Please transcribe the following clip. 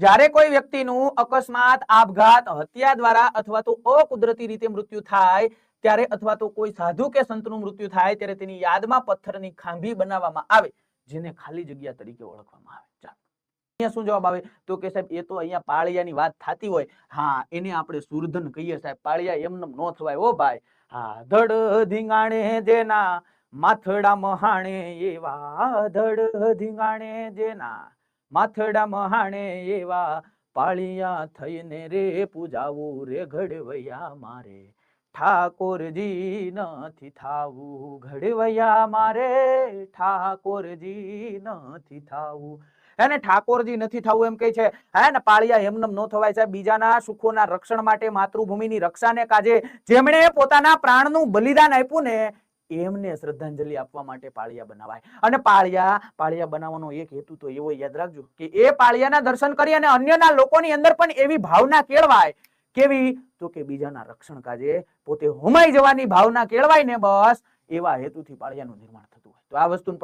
જ્યારે કોઈ વ્યક્તિનું અકસ્માત, આપઘાત, હત્યા દ્વારા અથવા તો અકુદરતી રીતે મૃત્યુ થાય, ત્યારે અથવા તો કોઈ સાધુ કે સંતનું મૃત્યુ થાય, ત્યારે તેની યાદમાં પથ્થરની ખાંભી બનાવવામાં આવે, જેને ખાલી જગ્યા તરીકે ઓળખવામાં આવે. શું જવાબ આવે? તો કે સાહેબ, એ તો અહીંયા પાળિયાની વાત થતી હોય. હા, એને આપણે સુરધન કહીએ સાહેબ. પાળિયા એમનેમ નો થવાય ઓ ભાઈ. હા, ધડ ધીંગાણે જેના, માથડા મહાણે એવા ધડ ધીંગાણે જેના. માથડા મહાણે એવા પાળિયા થઈને રે પૂજાવું રે ઘડવૈયા મારે. ઠાકોરજી નથી થાવું, ઘડવૈયા મારે. ઠાકોરજી નથી થાવું. હે ઠાકોરજી નથી થવું એમ કહે છે. હે ને પાળિયા એમનેમ નો થવાય છે બીજાના સુખોના રક્ષણ માટે માતૃભૂમિની રક્ષાને કાજે જેમણે પોતાના પ્રાણનું બલિદાન આપ્યું ને એમને શ્રદ્ધાંજલિ આપવા માટે પાળિયા બનાવાય. અને પાળિયા પાળિયા બનાવવાનો એક હેતુ તો એવો યાદ રાખજો કે એ પાળિયાના દર્શન કરી અને અન્યના લોકોની અંદર પણ એવી ભાવના કેળવાય. કેવી? તો કે બીજાના રક્ષણ કાજે પોતે હોમાઈ જવાની ભાવના કેળવાય ને બસ એવા હેતુથી પાળિયાનું નિર્માણ થતું હોય. તો આ વસ્તુ